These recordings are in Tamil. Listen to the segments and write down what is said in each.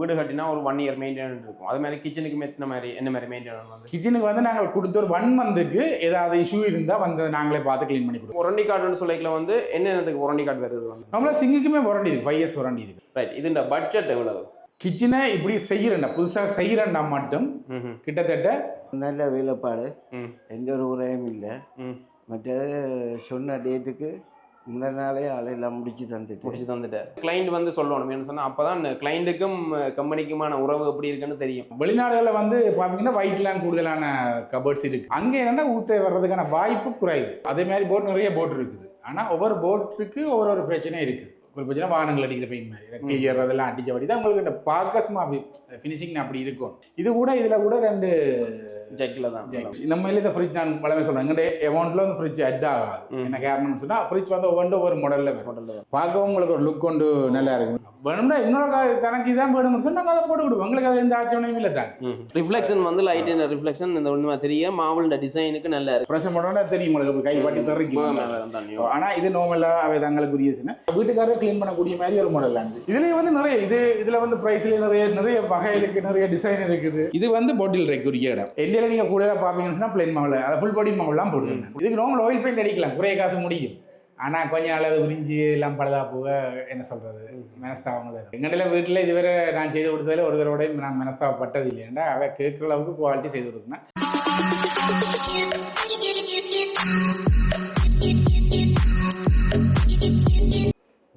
வீடு கட்டினா ஒரு ஒன் இயர் மெயின்டெனன்ஸ் இருக்கும். அது மாதிரி கிச்சனுக்கு எத்தனை மாதிரி என்ன மாதிரி மெயின்டெனன்ஸ் வந்து? கிச்சனுக்கு வந்து நாங்கள் கொடுத்த ஒரு ஒன் மந்த்துக்கு ஏதாவது இஷ்யூ இருந்தால் வந்து நாங்களே பார்த்து க்ளீன் பண்ணி கொடுப்போம். ஒரண்டி கார்டுன்னு சொல்லிக்கல வந்து என்னென்னதுக்கு ஒரண்டி கார்டு வருது வந்து? நம்மள சிங்குக்குமே வாரண்டி இருக்கு ஃபைவ் இயர்ஸ் வாரண்டி இருக்கு. ரைட் இது இந்த பட்ஜெட் எவ்வளவு? கிச்சனை இப்படி செய்கிறேன்டா புதுசாக செய்கிறேன்டா மட்டும். கிட்டத்தட்ட நல்ல வேலைப்பாடு. எந்த ஒரு உரையும் இல்லை. ம். மற்றது சொன்ன டேட்டுக்கு முந்தின நாளே ஆளையெல்லாம் முடிச்சு தந்துட்டு. முடிச்சு தந்துட்டார். கிளைண்ட் வந்து சொல்லணும். என்ன சொன்னா அப்பதான் கிளைண்ட்டுக்கும் கம்பெனிக்குமான உறவு எப்படி இருக்குன்னு தெரியும். வெளிநாடுகளில் வந்து பார்த்தீங்கன்னா ஒயிட்லாம் கூடுதலான கபர்ட்ஸ் இருக்கு. அங்கே என்னன்னா ஊத்த வர்றதுக்கான வாய்ப்பு குறையுது அதே மாதிரி போட் நிறைய போட் இருக்குது. ஆனால் ஒவ்வொரு போட்டுக்கு ஒவ்வொரு ஒரு பிரச்சனை இருக்குது ஒரு பிரச்சனை வாகனங்கள் அடிக்கிற பெயின் மாதிரி. கிளியர் அதெல்லாம் அடிச்ச வழி தான் உங்களுக்கு இந்த பார்க்கஸ்மா அப்படி ஃபினிஷிங் அப்படி இருக்கும். இது கூட இதில் கூட ரெண்டு ஜெக்கில் தான் இந்த மாதிரி இந்த ஃப்ரிட்ஜ் நான் பலமே சொல்றேன். எங்களுடைய அமௌண்ட்ல வந்து ஃப்ரிட்ஜ் அட் ஆகாது. என்ன காரணம்னு சொன்னா ஃப்ரிட்ஜ் வந்து ஒவ்வொன்று ஒவ்வொரு மாடல்ல தான் பார்க்கவும் உங்களுக்கு ஒரு லுக் கொண்டு நல்லா இருக்கும். வேணும்னா இன்னொரு தனக்கு இதான் வேணும்னு சொன்னா நாங்கள் அதை போட்டு கொடுப்போம் உங்களுக்கு அது எந்த ஆட்சேபனையும் இல்லை தாங்க ரிஃப்ளெக்ஷன் வந்து லைட் ரிஃப்ளெக்ஷன் இந்த ஒன்று தெரியும் மாவுளோட டிசைனுக்கு நல்லா இருக்கு. பிரச்சனை பண்ணோன்னா தெரியும் உங்களுக்கு கை பாட்டி தண்ணியும் ஆனா இது நார்மலா அவை தங்களுக்குரியதுன்னா வீட்டுக்காரர் க்ளீன் பண்ணக்கூடிய மாதிரி ஒரு மாடல் தான் இதுலயே வந்து நிறைய இது இதுல வந்து பிரைஸ்ல நிறைய நிறைய வகை இருக்கு நிறைய டிசைன் இருக்குது. இது வந்து பாட்டில் ரேக்குரிய இடம். இந்தியாவில் நீங்க கூட பாப்பீங்கன்னு சொன்னா பிளைன் மாவுல அதை ஃபுல் பாடி மாவுலாம் போட்டுருங்க இதுக்கு நார்மல் ஆயில் பெயிண்ட் அடிக்கலாம். குறைய காசு முடியும். ஆனால் கொஞ்ச நாள் அது உறிஞ்சி எல்லாம் பழுதா போக என்ன சொல்கிறது மனஸ்தாபங்கள் இருக்கு வீட்டில் இதுவரை நான் செய்து கொடுத்ததில் ஒரு தடவையும் நான் மனஸ்தாபப்பட்டது இல்லையாண்டா அவை கேட்குற அளவுக்கு குவாலிட்டி செய்து கொடுக்கணும்.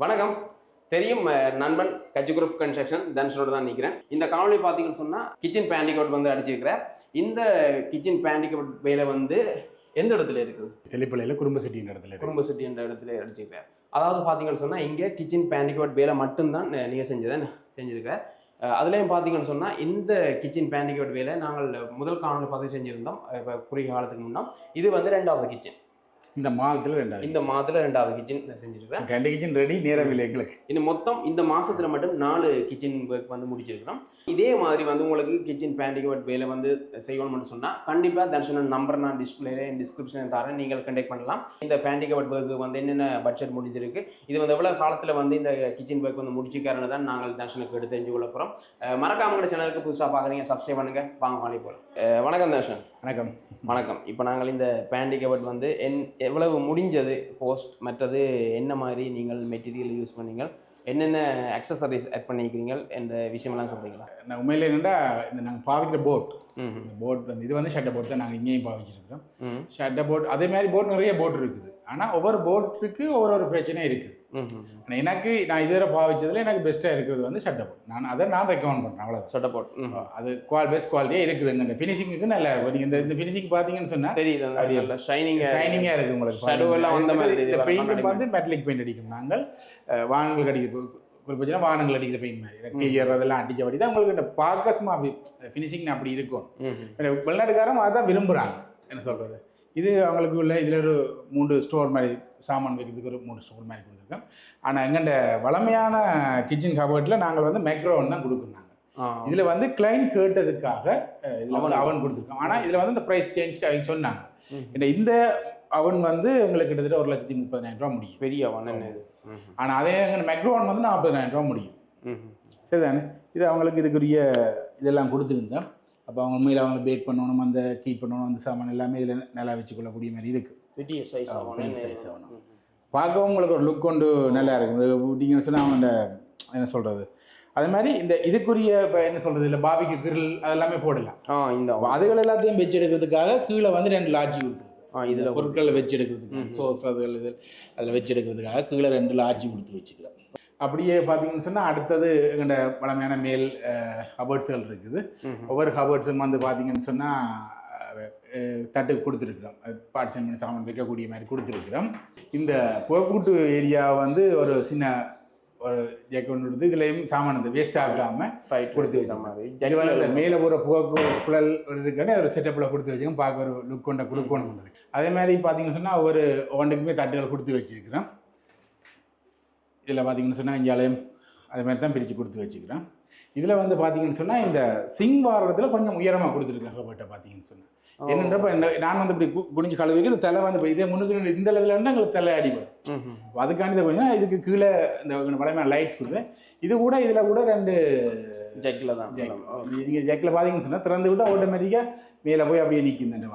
வணக்கம். தெரியும் நண்பன் கட்சி குரூப் கன்ஸ்ட்ரக்ஷன் தனுஷனோட தான் நிற்கிறேன். இந்த காணொலி பார்த்தீங்கன்னு சொன்னால் கிச்சன் பேண்டிகோட் வந்து அடிச்சிருக்கிறார். இந்த கிச்சன் பேண்டிகோட் வேலை வந்து எந்த இடத்துல இருக்குது? தெளிப்பிள்ளையில குடும்ப சிட்டின்ற இடத்துல குடும்ப சிட்டி என்ற இடத்துல அடிச்சிருக்கிறார் அதாவது பார்த்தீங்கன்னு சொன்னால் இங்கே கிச்சன் பேண்டிகோட் வேலை மட்டும்தான் நீங்கள் செஞ்சதை செஞ்சிருக்கிறார் அஹ், அதுலேயும் பார்த்தீங்கன்னு சொன்னால் இந்த கிச்சன் பேண்டிகோட் வேலை நாங்கள் முதல் காணொலி பதிவு செஞ்சுருந்தோம் இப்போ குறுகிய காலத்துக்கு முன்னாடி இது வந்து ரெண்டாவது கிச்சன் இந்த மாதத்துல ரெண்டாவது இந்த மாதத்தில் ரெண்டாவது கிச்சன் செஞ்சிருக்கிறேன். ரெண்டு கிச்சன் ரெடி நேரம் இல்லை எங்களுக்கு. இன்னும் மொத்தம் இந்த மாசத்துல மட்டும் நாலு கிச்சன் ஒர்க் வந்து முடிச்சிருக்கிறோம். இதே மாதிரி வந்து உங்களுக்கு கிச்சன் பேண்டிகோட் வேலை வந்து செய்யணும்னு சொன்னா கண்டிப்பா தர்ஷனன் நம்பர் நான் டிஸ்பிளேல டிஸ்கிரிப்ஷன் தரேன். நீங்கள் கண்டெக்ட் பண்ணலாம். இந்த பேண்டிகோட் ஒர்க் வந்து என்னென்ன பட்ஜெட் முடிஞ்சிருக்கு இது வந்து எவ்வளவு காலத்துல வந்து இந்த கிச்சன் ஒர்க் வந்து முடிச்சிக்காரன்னு தான் நாங்கள் தர்ஷனுக்கு எடுத்து தெரிஞ்சு கொள்ள போறோம். மறக்காம சேனலுக்கு புதுசா பாக்குறீங்க சப்ஸ்கிரைப் பண்ணுங்க. வாங்க பண்ணி போகலாம் வணக்கம் தர்ஷன். வணக்கம். வணக்கம். இப்போ நாங்கள் இந்த பேண்டிகவட் வந்து என் எவ்வளவு முடிஞ்சது? போஸ்ட் மற்றது என்ன மாதிரி நீங்கள் மெட்டீரியல் யூஸ் பண்ணீங்க? என்னென்ன அக்சசரிஸ் ஆட் பண்ணிக்கிறீங்க? என்ற விஷயமெல்லாம் சொல்கிறீங்களா நான் உண்மையில என்னடா இந்த நாங்கள் பாவிக்கிற போட் இந்த போட் வந்து இது வந்து ஷட்டர் போட் தான் நாங்கள் இங்கேயும் பாவிச்சிருக்கோம் ம் ஷட்டர் போட் அதே மாதிரி போட் நிறைய போட் இருக்குது. ஆனால் ஒவ்வொரு போட்டுக்கு ஒவ்வொரு ஒரு பிரச்சனை இருக்குது. எனக்கு நான் இதுவரை பாவிச்சதுல எனக்கு பெஸ்ட்டாக இருக்கிறது வந்து ஷட்டர் போட் நான் அதை நான் ரெக்கமெண்ட் பண்ணுறேன் அவ்வளோ சொட்டப்போட் அது குவால் பெஸ்ட் குவாலிட்டியாக இருக்குதுங்க ஃபினிஷிங்க்கு நல்லா இருக்கும் நீங்கள் இந்த இந்த ஃபினிஷிங் பார்த்தீங்கன்னு சொன்னால் தெரியுது ஷைனிங் ஷைனிங்காக இருக்குது. உங்களுக்கு. வந்த மாதிரி இந்த. பெயிண்ட் வந்து மெட்டலிக் பெயிண்ட் அடிக்கும். நாங்கள் அஹ், வாகனங்களுக்கு அடிக்கிற குறிப்பிட்ட வாகனங்கள் அடிக்கிற பெயிண்ட் மாதிரி. கிளியர் அதெல்லாம் அடிச்ச படி தான் உங்களுக்கு இந்த பார்க்கஸ்மா அப்படி ஃபினிஷிங் அப்படி இருக்கும். ம் இந்த வெளிநாட்டுக்காரங்க அதான் விரும்புகிறாங்க என்ன சொல்கிறது இது அவங்களுக்கு உள்ள இதில் ஒரு மூன்று ஸ்டோர் மாதிரி சாமான் வைக்கிறதுக்கு ஒரு மூணு ஸ்டோர் மாதிரி கொடுத்துருக்கோம். ஆனால் எங்கள்ட வளமையான கிச்சன் கபோர்ட்டில் நாங்கள் வந்து மைக்ரோவன் தான் கொடுக்குறோம் இதில் வந்து கிளைண்ட் கேட்டதுக்காக இதில் அவன். அவன் கொடுத்துருக்கோம் ஆனால் இதில் வந்து இந்த ப்ரைஸ் சேஞ்ச் அவங்க சொன்னாங்க. ம். இந்த அவன் வந்து எங்களுக்கு கிட்டத்தட்ட ஒரு லட்சத்தி முப்பதாயிரம் ரூபா முடியும். பெரிய ம் ஆனால் அதே எங்கள் மெக்ரோவன் வந்து நாற்பதாயிரம் ரூபா முடியும். சரிதானே? இது அவங்களுக்கு இதுக்குரிய இதெல்லாம் கொடுத்துருந்தேன் அப்போ அவங்க உண்மையில் அவங்க பேக் பண்ணணும் அந்த கீப் பண்ணணும் அந்த சாமான் எல்லாமே இதில் நல்லா வச்சுக்கொள்ளக்கூடிய மாதிரி இருக்குது பெரிய சைஸ் பெரிய ஆகணும். பார்க்கவும் உங்களுக்கு ஒரு லுக் கொண்டு நல்லா இருக்கும். விட்டீங்கன்னு சொன்னால் அவங்க என்ன சொல்கிறது அதே மாதிரி இந்த இதுக்குரிய இப்போ என்ன சொல்கிறது இல்லை பாபிக்கு கிரில் அதெல்லாமே போடலாம். ஆ இந்த அதுகள் எல்லாத்தையும் வச்சு எடுக்கிறதுக்காக கீழே வந்து ரெண்டு லாட்ஜி கொடுத்துருக்கு ஆ இதில் பொருட்களை வச்சு எடுக்கிறதுக்கு சோஸ் அதுகள் இது அதில் வச்சு எடுக்கிறதுக்காக கீழே ரெண்டு லாட்ஜி கொடுத்து வச்சுக்கிறோம். அப்படியே பார்த்தீங்கன்னு சொன்னால் அடுத்தது எங்கள்ட பழமையான மேல் ஹபர்ட்ஸ்கள் இருக்குது. ஒவ்வொரு ஹபர்ட்ஸும் வந்து பார்த்தீங்கன்னு சொன்னால் தட்டு கொடுத்துருக்குறோம். பார்ட்டிஷன் பண்ணி சாமான் வைக்கக்கூடிய மாதிரி கொடுத்துருக்குறோம். இந்த புறக்கூட்டு ஏரியா வந்து ஒரு சின்ன ஒரு ஜெக் ஒன்று கொடுத்து இதுலேயும் சாமான் இந்த வேஸ்ட் ஆகாமல் ஃபைட் கொடுத்து வச்சிருக்கோம். மாதிரி. வந்து இந்த மேலே ஒரு புகை குழல் இதுக்கான ஒரு செட்டப்பில் கொடுத்து வச்சுக்கோங்க. பார்க்க ஒரு லுக் கொண்ட கொடுக்கணும் அதே மாதிரி பார்த்தீங்கன்னு சொன்னால் ஒரு ஒன்றுக்குமே தட்டுகள் கொடுத்து வச்சுருக்கிறோம். இதில் பார்த்தீங்கன்னு சொன்னால் இஞ்சாலையும் அதே மாதிரி தான் பிரித்து கொடுத்து வச்சுக்கிறோம் இதில் வந்து பார்த்தீங்கன்னு சொன்னால் இந்த சிங் வாரத்தில் கொஞ்சம் உயரமாக கொடுத்துருக்கேன் கபட்டை பார்த்தீங்கன்னு சொன்னால். என்னன்றப்ப நான் வந்து இப்படி குனிஞ்சு கழுவிக்கு இந்த தலை வந்து இப்போ இதே முன்னுக்கு இந்த இருந்தால் எங்களுக்கு தலை அடிபடும் அதுக்காண்டி இதை கொஞ்சம் இதுக்கு கீழே இந்த வளமையான லைட்ஸ் கொடுக்குறேன். இது கூட இதில் கூட ரெண்டு ஜெக்கில் தான். நீங்கள் ஜெக்கில் பார்த்தீங்கன்னு சொன்னால் திறந்து விட்டால் ஆட்டோமேட்டிக்காக மேலே போய் அப்படியே நிற்கும் இந்த.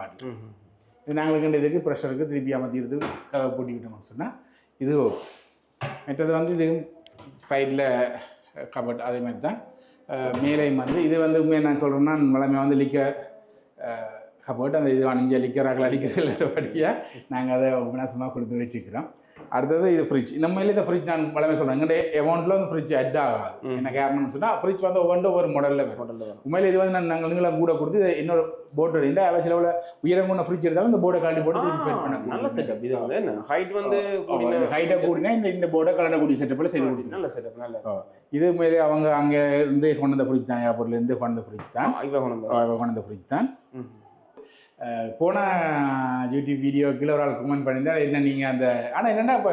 இது நாங்களுக்கு கண்டதுக்கு ப்ரெஷருக்கு திருப்பி அமர்த்திடுது கதவை பூட்டிக்கிட்டோம்னு சொன்னால் இது. மற்றது வந்து இது சைடில் கபட் அதே மாதிரி தான். அஹ், மேலேயும் வந்து இது வந்து உண்மையை நான் சொல்கிறேன்னா வளமையாக வந்து லிக்க கபட் அந்த இது அணிஞ்ச லிக்கராக்கள் அடிக்கிறபடியாக நாங்கள் அதை வினாசமாக கொடுத்து வச்சுக்கிறோம். அடுத்தது இது ஃப்ரிட்ஜ் இந்த மாதிரி இந்த ஃப்ரிட்ஜ் நான் வளமே சொல்கிறேன் எங்களுடைய அமௌண்ட்டில் வந்து ஃப்ரிட்ஜ் அட் ஆகாது. என்ன காரணம்னு சொன்னால் ஃப்ரிட்ஜ் வந்து ஒவ்வொன்று ஒரு மாடலில் வரும். உண்மையில இது வந்து நான் நாங்கள் நீங்களும் கூட கொடுத்து இன்னொரு போர்டு இந்த அவசியம் உள்ள உயரம் கொண்ட ஃப்ரிட்ஜ் எடுத்தாலும் இந்த போர்டை கழட்டி போட்டு திருப்பி ஃபிட் பண்ண நல்ல செட்டப் இது வந்து என்ன? ஹைட் வந்து ஹைட்டாக கூடினா இந்த இந்த போர்டை கலண்டக்கூடிய செட்டப்பில் செய்து கொடுத்துருக்கோம் நல்ல செட்டப் நல்ல இது மேலே அவங்க அங்கே இருந்து கொண்டு வந்த ஃப்ரிட்ஜ் தான். ஏர்போர்ட்ல இருந்து கொண்டு வந்த ஃப்ரிட்ஜ் தான். இவ கொண்டு வந்து ஃப்ரிட்ஜ் தான். போன யூடியூப் வீடியோ கீழே ஒரு ஆள் கமெண்ட் பண்ணியிருந்தா என்ன நீங்கள் அந்த ஆனால் என்னென்னா இப்போ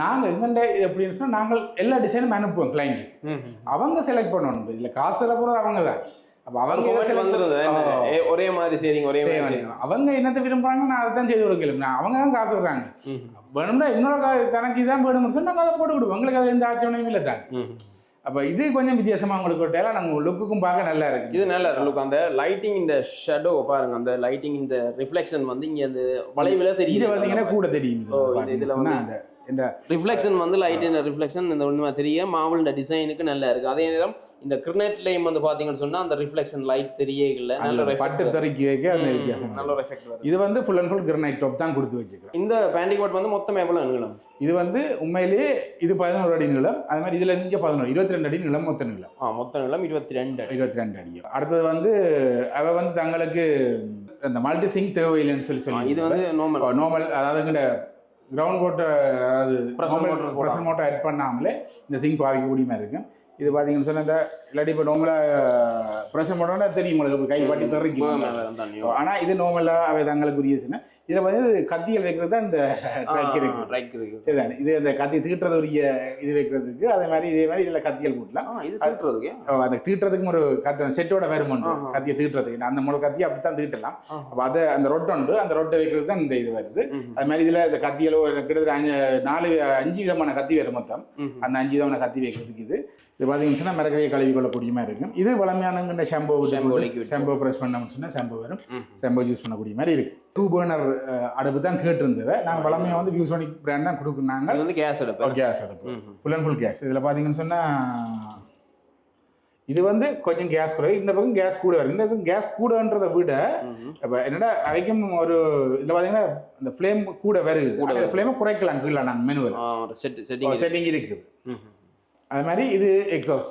நாங்கள் எங்கண்ட எப்படின்னு சொன்னால் நாங்கள் எல்லா டிசைனும் அனுப்புவோம் கிளைண்ட்டுக்கு. அவங்க செலக்ட் பண்ணணும் இதில் காசு போகிறது அவங்க தான். அப்போ அவங்க ஒரே மாதிரி சரிங்க ஒரே மாதிரி அவங்க என்னத்தை விரும்புறாங்க நான் அதை தான் செய்து கொடுக்கல நான் அவங்க தான் காசு ம்ஹும். வேணும்னா இன்னொரு தனக்கு இதான் வேணும்னு சொன்னா நாங்கள் அதை போட்டு கொடுப்போம். உங்களுக்கு அது எந்த ஆட்சேபனையும் இல்லை தான். அப்போ இது கொஞ்சம் வித்தியாசமாக உங்களுக்கு ஒரு டேலா நாங்கள் லுக்குக்கும் பார்க்க நல்லா இருக்கு. இது நல்ல லுக் அந்த லைட்டிங் இந்த ஷேடோ பாருங்க. அந்த லைட்டிங் இந்த ரிஃப்ளெக்ஷன் வந்து இங்க அந்த வளைவுல இது தெரியுது. பார்த்தீங்கன்னா கூட தெரியும். இது இது இதுல சொன்னா அந்த இந்த ரிஃப்ளெக்ஷன் வந்து லைட்டின் ரிஃப்ளெக்ஷன் இந்த ஒன்றுமா தெரிய மாவளோட டிசைனுக்கு நல்லா இருக்கு. அதே நேரம் இந்த கிரினெட்லையும் வந்து பாத்தீங்கன்னு சொன்னா அந்த ரிஃப்ளெக்ஷன் லைட் தெரிய இல்ல. நல்ல பட்டு தறிக்கு வைக்க அந்த. வித்தியாசம் நல்ல எஃபெக்ட் இது வந்து full and full granite top தான் கொடுத்து வச்சுக்கிறோம் இந்த பேண்டிக் கோட் வந்து மொத்தம் எவ்வளவு நீளம்? இது வந்து உண்மையிலேயே இது பதினோரு அடி நீளம். அது மாதிரி இதில் நீங்க பதினோரு இருபத்தி ரெண்டு அடி நீளம் மொத்த நீளம். ஆ மொத்த நீளம் இருபத்தி ரெண்டு இருபத்தி ரெண்டு அடி. அடுத்தது வந்து அவ வந்து தங்களுக்கு அந்த மல்டி சிங் தேவையில்லைன்னு சொல்லி ஆ, சொல்லி இது வந்து நார்மல் நார்மல் அதாவது இங்கே கிரவுண்ட் போட்டை அதாவது போடாம. ப்ரெஷர் மோட்டர் ஆட் பண்ணாமலே இந்த சிங்க் பாவிக்கக்கூடிய மாதிரி இருக்கும் இது பார்த்தீங்கன்னு சொன்னால் இந்த இல்லாட்டி இப்போ நார்மலாக ப்ரெஷர் மோட்டர்னா தெரியும் உங்களுக்கு கை பாட்டி தர்றீங்க ஆனால் இது நார்மலாக அவை தங்களுக்குரியதுன்னா இதில் வந்து கத்திகள் வைக்கிறது தான் இந்த ட்ரக் இருக்கு. சரிதானே? இது அந்த கத்தி தீட்டுறது உரிய இது வைக்கிறதுக்கு அதே மாதிரி இதே மாதிரி இதில் கத்திகள் போட்டலாம் ஆ இது தூட்டுறதுக்கு? அந்த தீட்டுறதுக்கும் ஒரு கத்தி செட்டோட வருமானம். கத்தியை தீட்டுறதுக்கு. அந்த முறை கத்தியை அப்படி தான் தீட்டலாம். அப்போ அதை அந்த ரொட்டை உண்டு. அந்த ரொட்டை வைக்கிறது தான் இந்த இது வருது. அது மாதிரி இதில் இந்த கத்தியலோ கிட்டத்தட்ட அஞ்சு நாலு அஞ்சு விதமான கத்தி வரும் மொத்தம். அந்த அஞ்சு விதமான கத்தி வைக்கிறதுக்கு இது. இது பார்த்தீங்கன்னு மரக்கரையை கழுவி கொள்ளக்கூடிய மாதிரி இருக்கும். இது வளமையானங்க ஷாம்போ. ஷாம்போ ப்ரெஸ் பண்ணோம்னு சொன்னால் ஷாம்போ வரும். ஷாம்போ யூஸ் பண்ணக்கூடிய மாதிரி இருக்கு. டூ பர்னர் அடுப்பு தான் கேட்டிருந்தது. நாங்கள் வளமையாக வந்து வியூசோனிக் பிராண்ட் தான் கொடுக்குறாங்க இது வந்து கேஸ் அடுப்பு. கேஸ் அடுப்பு. ம்ஹும். ஃபுல் அண்ட் ஃபுல் கேஸ் இதில் பார்த்தீங்கன்னு சொன்னால் இது வந்து கொஞ்சம் கேஸ் குறைவு. இந்த பக்கம் கேஸ் கூட வரும். இந்த கேஸ் கூடன்றதை விட. இப்போ என்னடா அவைக்கும் ஒரு இதில் பார்த்தீங்கன்னா இந்த ஃப்ளேம் கூட வருது. ஃப்ளேமை குறைக்கலாம் கீழே நாங்கள் மெனுவில் செட்டிங் இருக்குது. அது மாதிரி இது எக்ஸாஸ்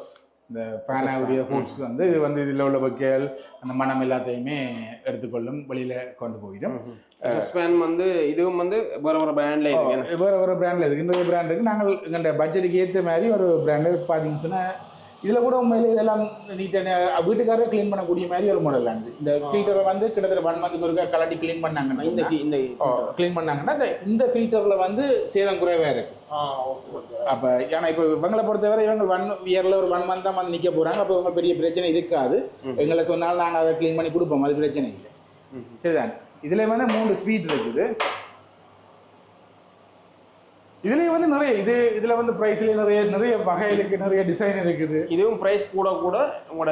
இந்த ஃபேனாவுடைய ஹூட்ஸ் வந்து இது வந்து இதில் உள்ள வைக்கல் அந்த மனம் எல்லாத்தையுமே எடுத்துக்கொள்ளும் வெளியில் கொண்டு போயிடும். சஸ்பேன் வந்து இதுவும் வந்து வேற ஒரு பிராண்ட்ல இருக்கு. என்ன? வேறு ஒரு பிராண்டில் இருக்குது இந்த பிராண்ட் இருக்குது நாங்கள் எங்கள் பட்ஜெட்டுக்கு ஏற்ற மாதிரி ஒரு பிராண்டு பார்த்தீங்கன்னு சொன்னால் இதில் கூட உண்மையிலே இதெல்லாம் நீட்டான வீட்டுக்காரே க்ளீன் பண்ணக்கூடிய மாதிரி ஒரு மாடல் ஆனது இந்த ஃபில்டரை வந்து கிட்டத்தட்ட ஒன் மந்த்துக்கு ஒருக்கா கலட்டி க்ளீன் இந்த பண்ணாங்கன்னா கி- இந்த க்ளீன் பண்ணாங்கன்னா இந்த இந்த ஃபில்டரில் வந்து சேதம் குறைவாக இருக்குது அப்போ ஏன்னா இப்போ இவங்களை பொறுத்தவரை இவங்க ஒன் இயரில் ஒரு ஒன் மந்த் தான் வந்து நிற்க போகிறாங்க அப்போ இவங்க பெரிய பிரச்சனை இருக்காது. எங்களை சொன்னாலும் நாங்கள் அதை க்ளீன் பண்ணி கொடுப்போம். அது பிரச்சனை இல்லை. சரிதான். இதில் வந்து மூணு ஸ்பீட் இருக்குது. இதுலேயே வந்து நிறைய இது இதில் வந்து ப்ரைஸ்லேயே நிறைய நிறைய வகை இருக்குது நிறைய டிசைன் இருக்குது. இதுவும் பிரைஸ் கூட கூட உங்களோட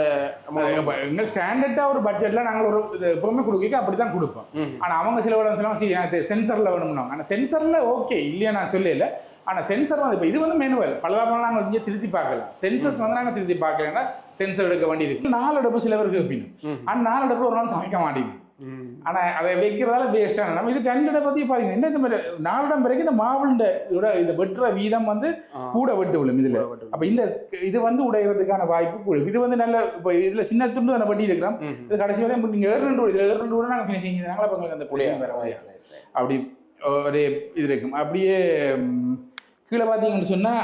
எங்கள் ஸ்டாண்டர்டாக ஒரு பட்ஜெட்டில் நாங்கள் ஒரு இது எப்பவுமே கொடுக்க அப்படி தான் கொடுப்போம். ஆனால் அவங்க சில விட சொல்லுவாங்க சரி எனக்கு சென்சரில் வேணும்னாங்க ஆனால் சென்சரில் ஓகே இல்லையா நான் சொல்லல. ஆனால் சென்சர் வந்து இப்போ இது வந்து மேனுவல் பலதா போனால் நாங்கள் இங்கே திருத்தி பார்க்கலாம். சென்சர்ஸ் வந்து நாங்கள் திருத்தி பார்க்கலன்னா சென்சர் எடுக்க வேண்டி இருக்கு. நாலு அடுப்பு சில பேருக்கு வைப்பினும். ஆனால் நாலு அடுப்பு ஒரு நாள் சமைக்க மாட்டேங்குது. ஆனால் அதை வைக்கிறதால வேஸ்ட்டான நம்ம இது ரெண்டு பற்றி பார்த்தீங்கன்னா என்ன இந்த மாதிரி நாலு இடம் பிறகு இந்த மாவுண்ட இந்த வெட்டுற வீதம் வந்து. கூட வெட்டு விழும் இதில். அப்போ இந்த இது வந்து உடைகிறதுக்கான வாய்ப்பு கூட இது வந்து நல்ல இப்போ இதில் சின்ன துண்டு தானே வட்டி இருக்கிறோம். இது கடைசி வரை நீங்கள் ஏறு ரெண்டு இதில் ஏறு ரெண்டு கூட நாங்கள் ஃபினிஷிங் செஞ்சாங்களா அப்போ அந்த புளியம் வேற right. அப்படி ஒரு இது இருக்கும் அப்படியே கீழே பார்த்தீங்கன்னு சொன்னால்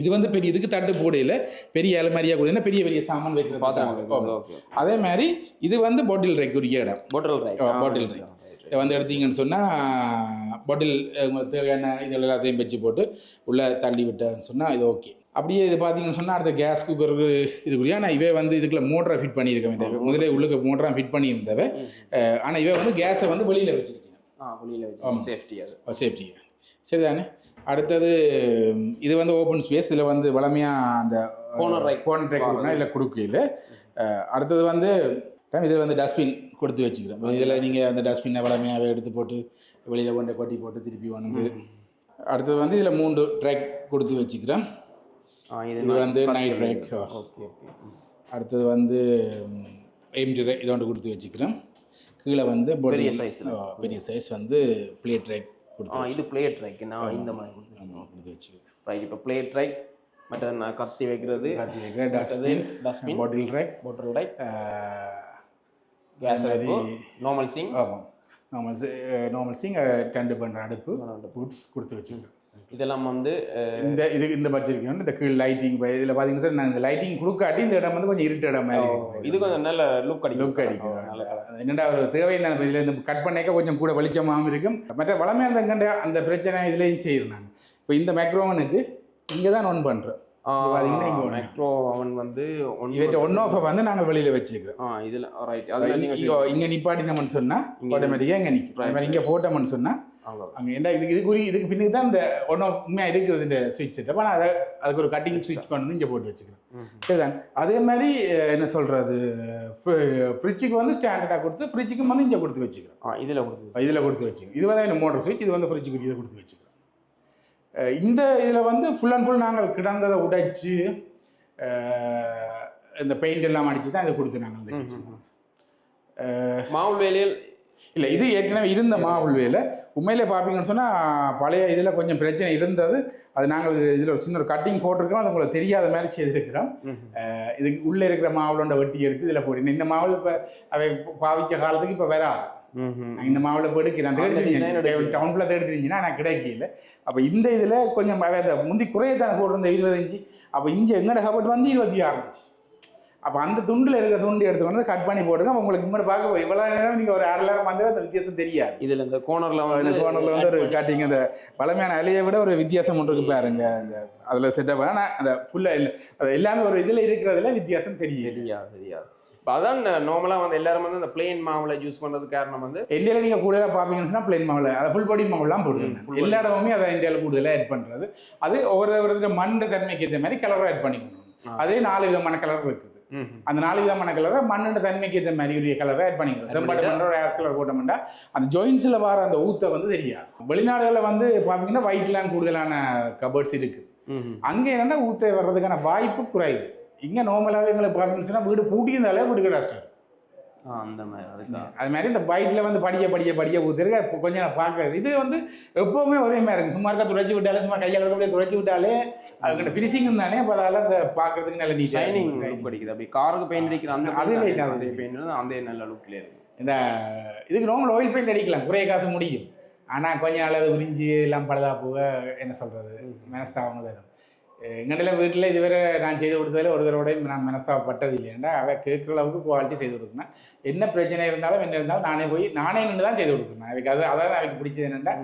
இது வந்து பெரிய இதுக்கு தட்டு போடையில் பெரிய அலமாரியா கூட பெரிய பெரிய சாமான் வைக்கிறது okay. அதே மாதிரி இது வந்து பாட்டில் ரைக்குரிய இடம். Right. right, right. இதை வந்து எடுத்தீங்கன்னு சொன்னால் பாட்டில் உங்களுக்கு தேவையான இது எல்லாத்தையும் வச்சு போட்டு உள்ளே தள்ளி விட்டேன்னு சொன்னால் இது ஓகே அப்படியே இது பார்த்தீங்கன்னு சொன்னால் அடுத்த கேஸ் குக்கருக்கு இதுக்குரிய ஆனால் இவே வந்து இதுக்குள்ள மோட்டரை ஃபிட் பண்ணியிருக்க வேண்டியது. முதலே உள்ளுக்கு மோட்டராக ஃபிட் பண்ணியிருந்தவ. ஆனால் இவே வந்து கேஸை வந்து வெளியில் வச்சிருக்கேன் ஆ, வெளியில வச்சு. சேஃப்டி அது. சேஃப்டி சரிதானே? அடுத்தது இது வந்து ஓப்பன் ஸ்பேஸ் இதில் வந்து வளமையாக அந்த rack. கோனர் ட்ரைக் கொடுக்கணும் இதில் கொடுக்கையில் அடுத்தது வந்து இதில் வந்து டஸ்ட்பின் கொடுத்து வச்சுக்கிறோம். இதில் நீங்கள் அந்த டஸ்ட்பினை வளமையாகவே எடுத்து போட்டு வெளியில் கொண்டு கொட்டி போட்டு திருப்பி வந்து அடுத்தது வந்து இதில் மூன்று ட்ராக் கொடுத்து வச்சுக்கிறோம். இது வந்து நைட் ட்ராக் ஓகே ஓகே அடுத்தது வந்து எம்டி ட்ராக் இதோண்டு கொடுத்து வச்சுக்கிறோம். கீழே வந்து பெரிய. ஆ, பெரிய சைஸ் வந்து பிளேட் ட்ராக் ஆ இது பிளேட் ட்ரைக் நான் இந்த மாதிரி கொடுத்து வச்சுக்கிறோம் ரைட் இப்போ பிளேட் ட்ரைக் மற்ற நான் கத்தி வைக்கிறது dustbin dustbin bottle track bottle ட்ரைக் gas அடுப்பு நார்மல் சிங் ஆமாம் நார்மல் நார்மல் சிங் டெண்டு பண்ணுற அடுப்பு புட்ஸ் கொடுத்து வச்சுக்கிறோம் இதெல்லாம் வந்து இந்த இது இந்த பட்ஜெட் இந்த கீழ் லைட்டிங் இதில் பார்த்தீங்கன்னா சார் நான் இந்த லைட்டிங் கொடுக்காட்டி இந்த இடம் வந்து கொஞ்சம் இருட்டு இடம் மாதிரி. இது கொஞ்சம் நல்ல லுக் அடிக்கும். லுக். அது என்னடா ஒரு தேவையான இதில் இந்த கட் பண்ணிக்க கொஞ்சம் கூட வெளிச்சமாகவும் இருக்கும். மற்ற வளமையாக இருந்தங்கண்ட அந்த பிரச்சனை இதுலேயும் செய்கிறோம் நாங்கள் இப்போ இந்த மேக்ரோவனுக்கு இங்கே தான் ஒன் பண்ணுறோம். மைக்ரோ அவன் வந்து ஒன் ஆஃபை வந்து நாங்கள் வெளியில் வச்சுக்கிறோம். ஆ இதில் ரைட் அதில் நீங்கள் இங்கே நிப்பாட்டினோம்னு சொன்னால் ஆட்டோமேட்டிக்காக இங்கே நிற்கும் இங்கே போட்டோம்னு சொன்னால் அங்கே என்ன இதுக்கு இதுக்குரிய இதுக்கு பின்னுக்கு தான் இந்த ஒன் ஆஃப் உண்மையாக இருக்குது இந்த சுவிட்ச் செட்டப் ஆனால் அதை அதுக்கு ஒரு கட்டிங் சுவிட்ச் கொண்டு வந்து இங்கே போட்டு வச்சுக்கிறோம் சரிதான்? அதே மாதிரி என்ன சொல்கிறது ஃப்ரிட்ஜுக்கு வந்து ஸ்டாண்டர்டாக கொடுத்து ஃப்ரிட்ஜுக்கும் வந்து இங்கே கொடுத்து வச்சுக்கிறோம் ஆ இதில் கொடுத்து இதில் கொடுத்து வச்சுக்கிறோம் இது வந்து இந்த மோட்டர் சுவிட்ச் இது வந்து ஃப்ரிட்ஜுக்கு இதை கொடுத்து வச்சுக்கிறோம் அஹ், இந்த இதில் வந்து ஃபுல் அண்ட் ஃபுல் நாங்கள் கிடந்ததை உடைச்சு இந்த பெயிண்ட் எல்லாம் அடிச்சு தான் இதை கொடுத்து நாங்கள் இந்த kitchen. மாவுள் வேலையில் இல்லை இது ஏற்கனவே இருந்த மாவுள் வேலை உண்மையிலே பார்ப்பீங்கன்னு சொன்னால் பழைய இதில் கொஞ்சம் பிரச்சனை இருந்தது. அது நாங்கள் இதில் ஒரு சின்ன ஒரு கட்டிங் போட்டிருக்கோம் அது உங்களுக்கு தெரியாத மாதிரி செய்திருக்கிறோம். இதுக்கு உள்ளே இருக்கிற மாவுளோட வெட்டி எடுத்து இதில் போடுறேன் இந்த மாவுள் இப்போ அவை பாவிச்ச காலத்துக்கு இப்போ வராது. நான் இந்த மாவுல அந்த design எடுக்கிறீங்க. டவுன்ல எடுத்துருந்தீங்கன்னா நான் கிடைக்கல. அப்போ இந்த இதில் கொஞ்சம் முந்தி குறையத்தான போட்டிருந்த இருபத்தஞ்சு அப்போ இங்கே எங்கட கபட் வந்து இருபத்தி ஆறு அப்போ அந்த துண்டில் இருக்கிற துண்டு எடுத்து வந்து கட் பண்ணி போடுங்க உங்களுக்கு இங்கே பார்க்க இவ்வளோ நேரம் நீங்கள் ஒரு அரை நேரம் வந்தாவே அந்த வித்தியாசம் தெரியாது. இதில் இந்த கோனரில் இந்த வந்து கோணரில் வந்து ஒரு கட்டிங் அந்த பழமையான அலையை விட ஒரு வித்தியாசம் ஒன்று இருக்கு பாருங்க. அந்த அதில் செட்டப் ஆனால் அந்த ஃபுல்லாக இல்லை. அது எல்லாமே ஒரு இதில் இருக்கிறதுல வித்தியாசம் தெரியுது. தெரியாது தெரியாது. இப்போ அதான் நார்மலாக வந்து எல்லாரும் வந்து அந்த பிளெயின் மாவுல யூஸ் பண்ணுறது காரணம் வந்து இந்தியாவில் நீங்கள் கூடுதலாக பார்ப்பீங்கன்னு பிளேன் மாவில் அதை ஃபுல் பாடி மாவுலாம் போடுவாங்க எல்லா இடமுமே அதை இந்தியாவில் கூடுதலாக ஆட் பண்ணுறது அது ஒவ்வொரு ஒவ்வொரு மண் தன்மைக்கு ஏற்ற மாதிரி கலராக ஆட் பண்ணிக்கணும். அதே நாலு விதமான கலர் இருக்குது அந்த நாலு விதமான கலரை மண்ணோட தன்மைக்கு ஏற்ற மாதிரி உரிய கலரை ஆட் பண்ணிக்கணும் செம்பாடு பண்ணுற ஒரு ஆஸ் கலர் போட்டோம்னா அந்த ஜாயின்ஸில் வர அந்த ஊத்தை வந்து தெரியாது. வெளிநாடுகளில் வந்து பார்த்தீங்கன்னா ஒயிட்லாம் கூடுதலான கபர்ட்ஸ் இருக்குது அங்கே என்னன்னா ஊத்தை வர்றதுக்கான வாய்ப்பு குறைவு. இங்கே நார்மலாகவே எங்களை பார்த்தீங்கன்னா வீடு பூட்டியிருந்தாலே வீடு கஷ்டம் அந்த மாதிரி அது மாதிரி இந்த பைக்கில் வந்து படிக்க படிக்க படிக்க ஊத்துருக்கு அப்போ கொஞ்சம் நான் பார்க்குறது இது வந்து எப்போவுமே ஒரே மாதிரி இருக்குது சும்மா இருக்க துடைச்சி விட்டாலே சும்மா கையால் அப்படியே துடைச்சி விட்டாலே அதுக்கிட்ட ஃபினிஷிங் தானே அப்போ அதெல்லாம் அந்த பார்க்கறதுக்கு நல்ல ஷைனிங் நீட்டாக லுக் அடிக்குது. அப்படி காருக்கு பெயிண்ட் அடிக்கிற அந்த அதே paint weight அதே பெயிண்ட் அதே நல்ல லுக்ல இருக்கு இந்த இதுக்கு நார்மல் ஆயில் பெயிண்ட் அடிக்கலாம். குறைய காசு முடியும். ஆனால் கொஞ்ச நாள் அது உறிஞ்சி எல்லாம் பழுதா போக என்ன சொல்கிறது மனஸ்தாபம் வரும் எங்கள்ல வீட்டில் இதுவரை நான் செய்து கொடுத்ததில் ஒரு தடவை நான் மனஸ்தாபப்பட்டது இல்லையாண்டா அவ கேட்குற அளவுக்கு குவாலிட்டி செய்து கொடுக்கணும். என்ன பிரச்சனை இருந்தாலும் என்ன இருந்தாலும் நானே போய் நானே நின்று தான் செய்து கொடுக்கணும். அவைக்கு அது அதான் அவைக்கு பிடிச்சது என்னென்னா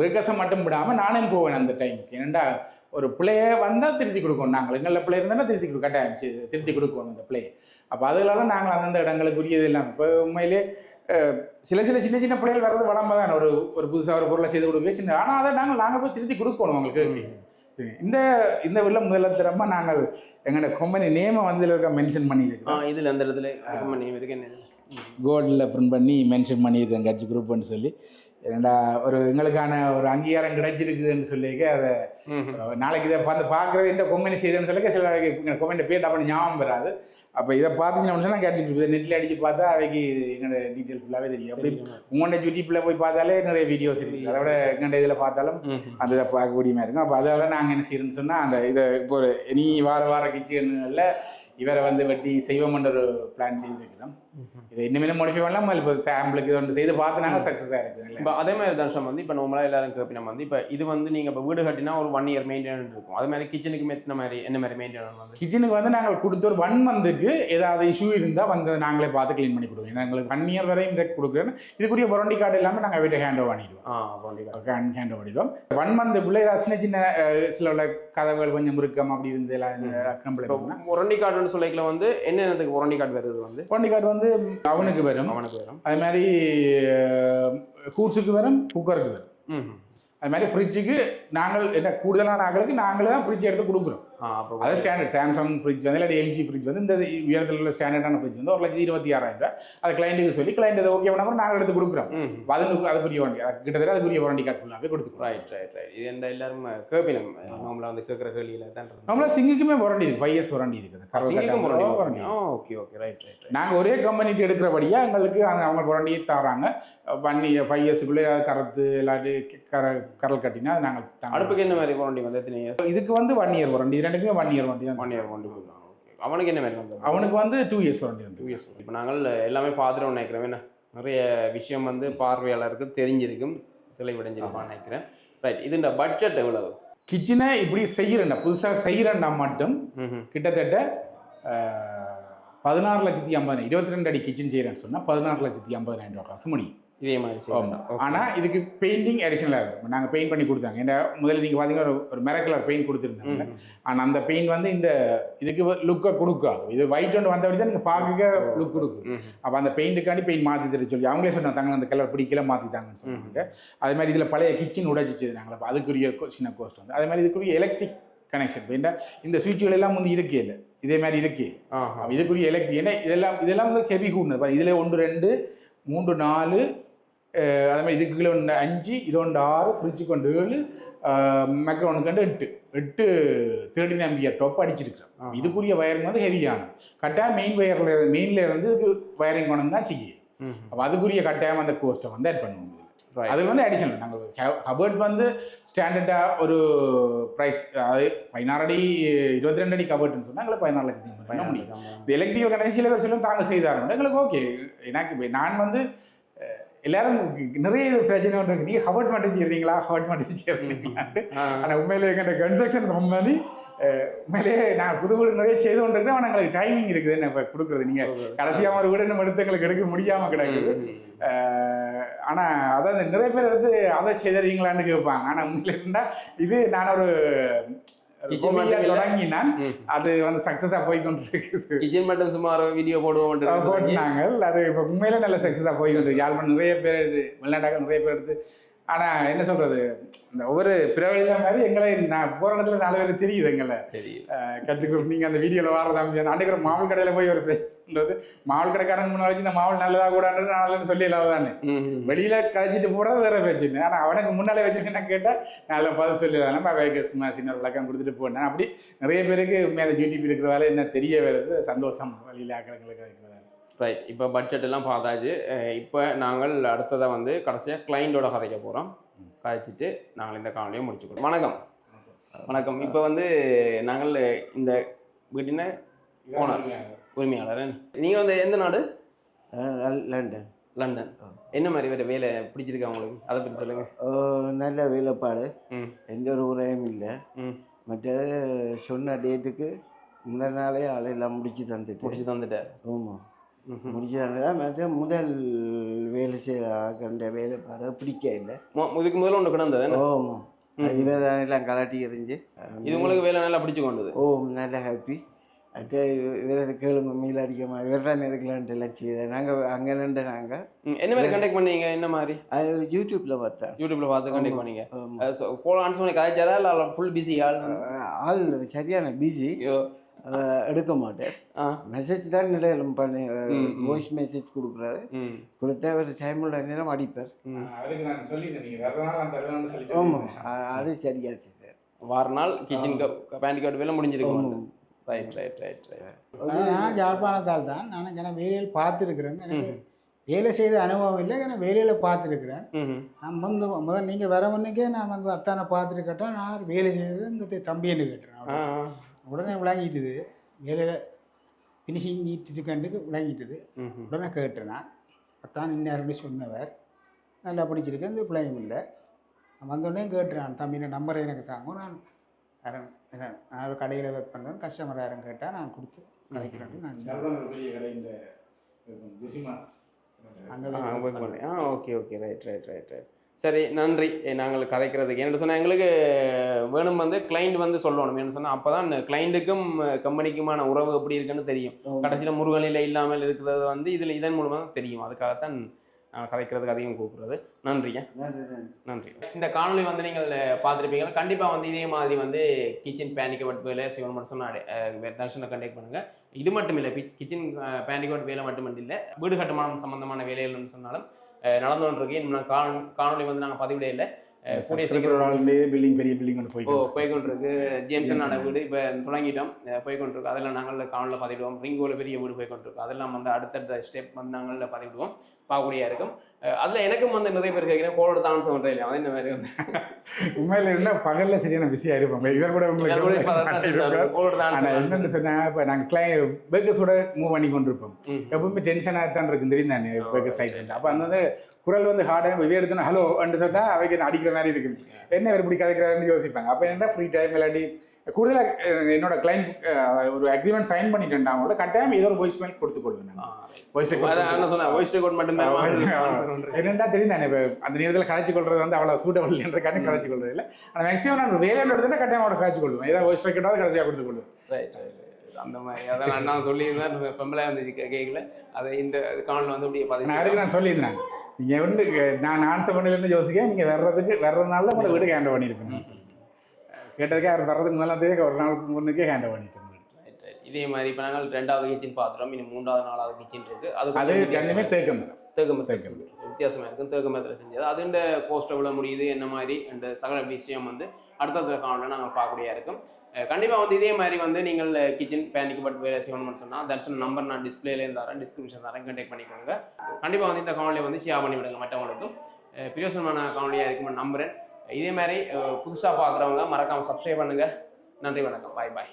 விகசம் மட்டும் விடாமல் நானே போவேன் அந்த டைமுக்கு ஏனெண்டா ஒரு பிள்ளைய வந்தால் திருத்தி கொடுக்கணும். நாங்கள் எங்களில் பிள்ளை இருந்தால் திருத்தி கொடு கட்டாயம். திருத்தி கொடுக்கணும் அந்த பிள்ளையை. அப்போ அதனால நாங்கள் அந்தந்த இடங்களுக்குரியது எல்லாம் இப்போ உண்மையிலே சில சில சின்ன சின்ன பிள்ளைகள் வர்றது வளமை தான். ஒரு ஒரு புதுசாக ஒரு பொருளை செய்து கொடுக்க சின்ன ஆனால் அதை நாங்கள் நாங்கள் போய் திருத்தி கொடுக்கணும் உங்களுக்கு இந்த இந்த உள்ள முதலத்திரமா நாங்கள் எங்களோட கம்பெனி நேமை வந்து இதில் இருக்க மென்ஷன் பண்ணியிருக்கோம் இதுல அந்த இடத்துல பண்ணி இருக்கு என்ன? கோல்டில் பிரிண்ட் பண்ணி மென்ஷன் பண்ணியிருக்கேன் கட்சி குரூப்னு சொல்லி. ஏன்னா ஒரு எங்களுக்கான ஒரு அங்கீகாரம் கிடைச்சிருக்குதுன்னு சொல்லிக்க அதை நாளைக்கு இதை வந்து பார்க்குறது இந்த கொம்பனி செய்தேன்னு சொல்லிக்க சில கொம்பனி பேர் அப்படி ஞாபகம் வராது. அப்போ இதை பார்த்துச்சுன்னு சொன்னால் கேட்டு நெட்டில் அடித்து பார்த்தா அவைக்கு எங்களோட டீட்டெயில் ஃபுல்லாகவே தெரியும். அப்படி உங்களோட யூடியூப்பில் போய் பார்த்தாலே நிறைய வீடியோஸ் இருக்குது அதை விட எங்கள்ட இதில் பார்த்தாலும் அந்த இதை பார்க்கக்கூடிய மாதிரி இருக்கும். அப்போ அதால் நாங்கள் என்ன செய்யறோம்னு சொன்னால் அந்த இதை இப்போ ஒரு நீ வார வார கிச்சனில் இவரை வந்து வெட்டி செய்வோம்ன்ற ஒரு பிளான் செய்திருக்கிறோம். இதை இன்னும் மாடிஃபை பண்ணலாம்? இப்போ சாம்பிளுக்கு இது ஒன்று செய்து பார்த்து நாங்கள் சக்ஸஸாக இருக்குது இப்போ அதே மாதிரி தர்ஷம் வந்து இப்போ நார்மலாக எல்லாரும் கேட்பினா வந்து இப்போ இது வந்து நீங்கள் இப்போ வீடு கட்டினா ஒரு ஒன் இயர் மெயின்டெனன்ஸ் இருக்கும். அது மாதிரி கிச்சனுக்கு எத்தனை மாதிரி என்ன மாதிரி மெயின்டெனன்ஸ் வந்து? கிச்சனுக்கு வந்து நாங்கள் கொடுத்த ஒரு ஒன் மந்த்துக்கு ஏதாவது இஷ்யூ இருந்தால் வந்து நாங்களே பார்த்து க்ளீன் பண்ணி கொடுவோம் ஏன்னா எங்களுக்கு ஒன் இயர் வரையும் இதை கொடுக்குறேன் இதுக்குரிய வாரண்டி கார்டு இல்லாமல் நாங்கள் வீட்டை ஹேண்ட் ஓவர் பண்ணிடுவோம். ஆ கண்டிப்பாக ஹேண்ட் ஹேண்ட் ஓவர் பண்ணிடுவோம். ஒன் மந்த்துக்குள்ளே ஏதாவது சின்ன சின்ன சில உள்ள கதவுகள் கொஞ்சம் முறுக்கம் அப்படி இருந்து எல்லாம் கம்ப்ளைண்ட் ஒரண்டி கார்டுன்னு சொல்லிக்கல வந்து என்னென்னதுக்கு ஒரண்டி கார்டு வருது வந்து? வாரண்டி கார்டு வந்து அவனுக்கு வரும். அவனுக்கு வரும். அது மாதிரி கூட்ஸுக்கு வரும் குக்கருக்கு வரும். அது மாதிரி ஃப்ரிட்ஜுக்கு நாங்கள் என்ன கூடுதலான ஆட்களுக்கு நாங்களே தான் ஃப்ரிட்ஜ் எடுத்து கொடுக்குறோம். அது ஸ்டாண்டர்ட் சாம்சங் ஃப்ரிட்ஜ் வந்து இல்லாட்டி எல்ஜி ஃப்ரிட்ஜ் வந்து இந்த உயரத்தில் உள்ள ஸ்டாண்டர்டான ஃப்ரிட்ஜ் வந்து ஒரு லட்சத்தி இருபத்தி ஆறாயிரம் ரூபாய் அது கிளைண்ட்டுக்கு சொல்லி கிளைண்ட் அதை ஓகே பண்ணாமல் நாங்கள் எடுத்து கொடுக்குறோம் அதுக்கு அதுக்குரிய வாரண்டி அது கிட்டத்தட்ட அதுக்குரிய வாரண்டி கார்டு ஃபுல்லாகவே கொடுத்துக்கிறோம் ரைட் ரைட் ரைட் இது எந்த எல்லாரும் கேட்பினம் நம்மள வந்து கேட்குற கேள்வியில் தான் நம்மள சிங்குக்குமே வாரண்டி இருக்குது ஃபைவ் இயர்ஸ் வாரண்டி இருக்குது warranty okay okay right right நாங்கள் ஒரே கம்பெனிட்டு எடுக்கிறபடியா எங்களுக்கு அவங்க வாரண்டியை தராங்க பண்ணி ஃபைவ் இயர்ஸுக்குள்ளே கரத்து இல்லாட்டி கர கரல் கட்டினா நாங்கள். அடுப்புக்கு என்ன மாதிரி வாரண்டி வந்து எத்தனை இயர்ஸ் இதுக்கு வந்து ஒன் இயர் வாரண்டி இது ரெண்டுக்குமே ஒன் இயர் வாரண்டி தான் ஒன் இயர் வாரண்டி கொடுக்கலாம் ஓகே அவனுக்கு என்ன மாதிரி வந்து அவனுக்கு வந்து two years warranty two years இப்போ நாங்கள் எல்லாமே பார்த்துட்டோம் நினைக்கிறோம் என்ன? நிறைய விஷயம் வந்து பார்வையாளருக்கு தெரிஞ்சிருக்கும். தெளிவடைஞ்சிருப்பான்னு நினைக்கிறேன். ரைட் இது இந்த பட்ஜெட் எவ்வளவு? கிச்சனை இப்படி செய்கிறேன்டா புதுசாக செய்கிறேன்டா மட்டும். கிட்டத்தட்ட பதினாறு லட்சத்தி ஐம்பதாயிரம். இருபத்தி ரெண்டு அடி கிச்சன் செய்கிறேன்னு சொன்னால் பதினாறு லட்சத்தி ஐம்பதாயிரம் ரூபா காசு முடியும். இதே மாதிரி ஆனால் இதுக்கு பெயிண்டிங் அடிஷனலாக இருக்கும். நாங்கள் பெயிண்ட் பண்ணி கொடுத்தாங்க. ஏன்னா முதல்ல நீங்கள் பார்த்தீங்கன்னா ஒரு ஒரு மெர கலர் பெயிண்ட் கொடுத்துருந்தாங்க. ஆனால் அந்த பெயிண்ட் வந்து இந்த இதுக்கு லுக்கை கொடுக்காது. இது ஒயிட் ஒன்று வந்தபடி தான் நீங்கள் பார்க்க லுக் கொடுக்குது. அப்போ அந்த பெயிண்ட்டுக்காண்டி பெயிண்ட் மாற்றி தர சொல்லி அவங்களே சொன்னாங்க தாங்க அந்த கலர் பிடிக்கல மாற்றிட்டாங்கன்னு சொன்னாங்க. அதே மாதிரி இதில் பழைய கிச்சன் உடைச்சிச்சு நாங்கள் அப்போ அதுக்குரிய சின்ன கோஸ்ட் வந்து. அதே மாதிரி இதுக்குரிய எலக்ட்ரிக் கனெக்ஷன் பெயிண்டா இந்த சுவிட்சுகள் எல்லாம் வந்து இருக்கே இல்லை. இதே மாதிரி இருக்கே. இதுக்குரிய எலக்ட்ரிக் ஏன்னா இதெல்லாம் இதெல்லாம் வந்து ஹெவி கூடுனது இதில் ஒன்று ரெண்டு மூன்று நாலு அஹ் அதே மாதிரி இதுக்கு கீழே ஒன்று அஞ்சு இது ஒன்று ஆறு ஃப்ரிட்ஜுக்கு ஒன்று ஏழு மெக்ரோனுக்கு வந்து எட்டு எட்டு தேர்ட்டின் ஆம்பியர் டொப் அடிச்சிருக்கிறோம். இதுக்குரிய வயரிங் வந்து ஹெவியான கட்டாயம் மெயின் வயரில் மெயினில் இருந்து இதுக்கு வயரிங் கொண்டு தான் செய்யும் அப்போ அதுக்குரிய கட்டாயம் அந்த கோஸ்ட்டை வந்து ஆட் பண்ணுவோம் Right. அது வந்து அடிஷனல் நாங்கள் கபர்ட் வந்து ஸ்டாண்டர்டாக ஒரு ப்ரைஸ் அதாவது பதினாறு அடி இருபத்தி ரெண்டு அடி கபர்ட்னு சொன்னால் எங்களுக்கு பதினாறு லட்சத்தி முடியும் இந்த எலக்ட்ரிக்கல் கடைசி சில தாங்க செய்தாரு எங்களுக்கு ஓகே எனக்கு நான் வந்து எல்லாரும் நிறைய பிரச்சனை இருக்கு. நீங்கள் ஹவர்ட் மட்டும் செய்கிறீங்களா ஹவர்ட் மட்டும் செய்கிறீங்களான்ட்டு ஆனால் உண்மையிலே எங்கிட்ட கன்ஸ்ட்ரக்ஷன் கம்பெனி உண்மையிலேயே நான் புது வீடு நிறைய செய்து கொண்டு இருக்கேன் ஆனால் எங்களுக்கு டைமிங் இருக்குது. என்ன இப்போ கொடுக்குறது? நீங்கள் கடைசியாக ஒரு வீடு நம்ம எடுத்து எங்களுக்கு எடுக்க முடியாமல் கிடக்குது. அஹ், ஆனா அதான் நிறைய பேர் வந்து அதை செய்தறீங்களான்னு கேட்பாங்க ஆனா உண்மையில இருந்தா இது நான் ஒரு தொடங்கினான். அது வந்து சக்சஸா போய் கொண்டு இருக்குது கிச்சன் மட்டும் சும்மா வீடியோ போடுவோம் போட்டினாங்க அது இப்போ உண்மையில நல்ல சக்ஸஸாக போய் கொண்டு யாழ்ப்பாணம் நிறைய பேர் வெளிநாட்டாக நிறைய பேர் எடுத்து ஆனா என்ன சொல்றது? இந்த ஒவ்வொரு பிறவழியா மாதிரி எங்களை நான் போற இடத்துல நாலு பேர் தெரியுது எங்களை. சரி கற்றுக்கு நீங்கள் அந்த வீடியோவில் வாரதா அன்றைக்கு ஒரு மாவல் கடையில் போய் ஒரு பிரச்சனை மாவல் கடைக்காரங்க முன்னாடி வச்சு இந்த மாவல் நல்லதா கூடாது நான் சொல்லி இல்லாத தானே வெளியில கழிச்சிட்டு போட வேற பிரச்சனை. ஆனா அவனுக்கு முன்னாலே வச்சிருக்கேன்னு கேட்டா நல்ல பதில் சொல்லிடுறாங்க நம்ம அவைக்கு சும்மா சின்ன விளக்கம் கொடுத்துட்டு போனேன். அப்படி நிறைய பேருக்கு உண்மையாக யூடியூப் இருக்கிறதால என்ன தெரிய வருது? சந்தோஷம் வழியில் ஆக்கிறவங்களுக்கு இருக்கிறதால. ரைட் இப்போ பட்ஜெட் எல்லாம் பார்த்தாச்சு இப்போ நாங்கள் அடுத்ததாக வந்து கடைசியாக கிளைண்டோட கதைக்க போகிறோம் கதைச்சிட்டு நாங்கள் இந்த காணொலியை முடிச்சுக்கிறோம். வணக்கம். வணக்கம். இப்போ வந்து நாங்கள் இந்த வீட்டின ஓனர் உரிமையாளர் நீங்கள் வந்து எந்த நாடு? லண்டன். லண்டன். என்ன மாதிரி வேறு வேலை பிடிச்சிருக்கா உங்களுக்கு? அதை பற்றி சொல்லுங்கள் நல்ல வேலைப்பாடு. எந்த ஒரு உரையும் இல்லை. ம். மற்றது சொன்ன டேட்டுக்கு முதல் நாளே ஆளெல்லாம் முடிச்சு தந்துட்டு முடிச்சு தந்துட்டார். ஆமாம் ம்ஹும். முடிச்சு தந்துட்டா மற்ற முதல் வேலை செய்ய கண்ட வேலைப்பாடு பிடிக்க இல்லை. இதுக்கு முதல்ல ஒன்று கிடந்தது என்ன? ஓமாம் இவர் எல்லாம் கலாட்டி எறிஞ்சு. இது உங்களுக்கு வேலை நல்லா பிடிச்சு கொண்டது ஓ நல்ல ஹாப்பி அட்டே இவரது கேளுங்க மீள் அதிகமாக இவர் தான் இருக்கலான்ட்டு எல்லாம் செய்தேன் நாங்கள் அங்கே நின்று நாங்கள் என்ன மாதிரி கண்டெக்ட் பண்ணீங்க? என்ன மாதிரி? அது யூடியூப்பில் பார்த்தேன் யூடியூப்ல பார்த்து கண்டெக்ட் பண்ணீங்க. கோல் ஆன்சர் பண்ணி கதைச்சாரா இல்லை ஃபுல் பிஸி ஆள் ஆள் சரியான பிஸி எடுக்க மாட்டேன். மெசேஜ் தான் நிலையில பண்ணி. வாய்ஸ் மெசேஜ் கொடுக்குறாரு. கொடுத்தா ஒரு டைமில் நேரம் அடிப்பார். ஆமாம் அது சரியாச்சு சார். வார நாள் கிச்சன் பேண்ட் கட் வேலை முடிஞ்சிருக்கு ஆமாம் ரைட் ரைட் ரைட் ரைட் நான் யாழ்ப்பாணத்தால் தான் நான் எனக்கு வேலையில் பார்த்துருக்குறேன். எனக்கு வேலை செய்த அனுபவம் இல்லை. எனக்கு வேலையில் பார்த்துருக்குறேன். நான் வந்து முதல் நீங்கள் வர முன்னுக்கே நான் வந்து அத்தானை பார்த்துட்டு கேட்டேன் நான் வேலை செய்தது இங்கே தம்பின்னு கேட்டேன். ஆ. உடனே விளங்கிட்டுது. வேலையில் ஃபினிஷிங் நீட்டுக்கண்டுக்கு விளங்கிட்டுது. உடனே கேட்டேன் நான் அத்தான் இன்னாருன்னு சொன்னவர். நல்லா படிச்சிருக்கேன் இந்த பிள்ளையும் இல்லை. நான் வந்தோடனே கேட்டேன் நான் தம்பியோட நம்பரை எனக்கு தாங்க நான் யாரும் நான் கடையில் ஒர்க் பண்ணுறேன் கஸ்டமர் யாரும் கேட்டால் நான் கொடுத்து கதைக்கிறேன் நான் அங்கே ஆ okay okay. Right right right right சரி நன்றி. நாங்கள் கதைக்கிறதுக்கு. என்ன சொன்னால் எங்களுக்கு வேணும் வந்து கிளைண்ட் வந்து சொல்லணும். என்ன சொன்னால் அப்போ தான் கிளைண்ட்டுக்கும் கம்பெனிக்குமான உறவு எப்படி இருக்குன்னு தெரியும். கடைசியில் முருகனில் இல்லாமல் இருக்கிறது வந்து இதில் இதன் மூலமாக தான் தெரியும். அதுக்காகத்தான் கதைக்கிறதுக்கு அதிகம் கூப்பிடுறது. நன்றிங்க நன்றி இந்த காணொளி வந்து நீங்கள் பார்த்துருப்பீங்க கண்டிப்பாக வந்து இதே மாதிரி வந்து கிச்சன் பேண்டிகோட் வேலை சிவன் மட்டும் தர்ஷனை கண்டெக்ட் பண்ணுங்கள் இது மட்டும் இல்லை கிச்சன் பேண்டிகோட் வேலை மட்டும் இல்லை வீடு கட்டுமானம் சம்பந்தமான வேலைகள்னு சொன்னாலும் அஹ், நடந்து கொண்டிருக்கு இன்னும் நான் காணொ- காணொளி வந்து நாங்கள் பதிவிட இல்லை. அஹ், கூடிய சீக்கிரம் பில்டிங் பெரிய பில்டிங் கொண்டு போய் ஓ போய்கொண்டிருக்கு. ஜேம்சனோட வீடு இப்போ தொடங்கிட்டோம். அஹ் போய்க்கொண்டிருக்கு அதெல்லாம் நாங்கள் காணொலியில் பதிவிடுவோம். ரிங்கோல பெரிய வீடு போய்க்கொண்டிருக்கு அதெல்லாம் வந்து அடுத்தடுத்த ஸ்டெப் வந்து நாங்கள் பதிவிடுவோம். பார்க்கக்கூடியா இருக்கும். அதுல எனக்கும் வந்து நிறைய பேர் கேட்குறேன் கோலோட தான் சொல்கிறேன் இல்லை இந்த மாதிரி வந்து. உண்மையில என்ன பகல்ல சரியான பிஸியா இருப்பாங்க இவர் கூட உங்களுக்கு என்னன்னு சொன்னா இப்ப நாங்க கிளை பேக்கர்ஸோட மூவ் பண்ணி கொண்டிருப்போம். ம். எப்பவுமே டென்ஷனாக தான் இருக்கும். தெரியும் தானே பேக்கர் சைட் வந்து. அப்போ அந்த வந்து குரல் வந்து ஹார்டாக வெவ்வேறு எடுத்தோன்னா ஹலோ அண்டு சொன்னா அவைக்கு அடிக்கிற மாதிரி இருக்கும். என்ன இவர் இப்படி கதைக்கிறாருன்னு யோசிப்பாங்க. அப்போ என்ன ஃப்ரீ டைம் இல்லாட்டி கூடுதலாக என்னோட கிளைண்ட் ஒரு அக்ரிமெண்ட் சைன் பண்ணிட்டேன்டா அவங்களோட கட்டாயம் ஏதோ ஒரு வாய்ஸ் மெயில் கொடுத்துக் கொள்வேன் நான் வாய்ஸ் வாய்ஸ் ரெக்கார்ட் மட்டும் என்னென்னா தெரியும் தானே அந்த நேரத்தில் கதைச்சு கொள்றது வந்து அவ்வளோ சூட்டபிள் என்ற கண்ணு கதைச்சு கொள்றது இல்லை. ஆனால் மேக்ஸிமம் நான் வேலையில் எடுத்துட்டா கட்டாயம் அவட கதைச்சு கொள்வேன். ஏதாவது வாய்ஸ் ரெக்கார்டாவது கடைசியாக கொடுத்து கொள்வேன் அந்த மாதிரி. அதான் அண்ணா சொல்லியிருந்தேன். பெம்பளை இருந்துச்சு கேட்கல அதை இந்த காணொலி வந்து அப்படியே பதிவு நான் அதுக்கு நான் சொல்லியிருந்தேன். நீங்கள் வந்து நான் ஆன்சர் பண்ணலேருந்து யோசிக்க நீங்கள் வர்றதுக்கு வர்றதுனால உங்களை வீட்டுக்கு ஹேண்ட் பண்ணியிருப்பேன். கேட்டதுக்கே அவர் வர்றதுக்கு முன்னாலே ஒரு நாளுக்கு முன்னுக்கே ஹேண்ட் right. இதே மாதிரி இப்போ நாங்கள் ரெண்டாவது கிச்சன் பார்த்துட்டோம் இனி மூன்றாவது நாலாவது கிச்சன் இருக்கு. அது அது ரெண்டுமே தேக்கம். தேக்கமத்தில் தேக்கம். வித்தியாசமா இருக்கும். தேக்கமத்தில் செஞ்சது. அது இந்த கோஸ்ட் எவ்வளோ முடியுது என்ன மாதிரி இந்த சகல விஷயம் வந்து அடுத்தடுத்த காணொலியில் நாங்கள் பார்க்கக்கூடியா இருக்கும். அஹ் கண்டிப்பா வந்து இதே மாதிரி வந்து நீங்கள் கிச்சன் பேனிக் பட் வேலை செய்யணும்னு சொன்னால் தட்சன் நம்பர் நான் டிஸ்பிளேலேயும் தரேன் டிஸ்கிரிப்ஷன் தரேன் கண்டெக்ட் பண்ணிக்கோங்க. கண்டிப்பா வந்து இந்த காணொலியை வந்து ஷேர் பண்ணி விடுங்க மற்றவங்களுக்கும். பிரயோசனமான காணொலியாக இருக்கும்னு நம்புறேன். இதே மாதிரி புதுசாக பார்க்குறவங்க மறக்காமல் சப்ஸ்கிரைப் பண்ணுங்க. நன்றி வணக்கம். பாய் பாய்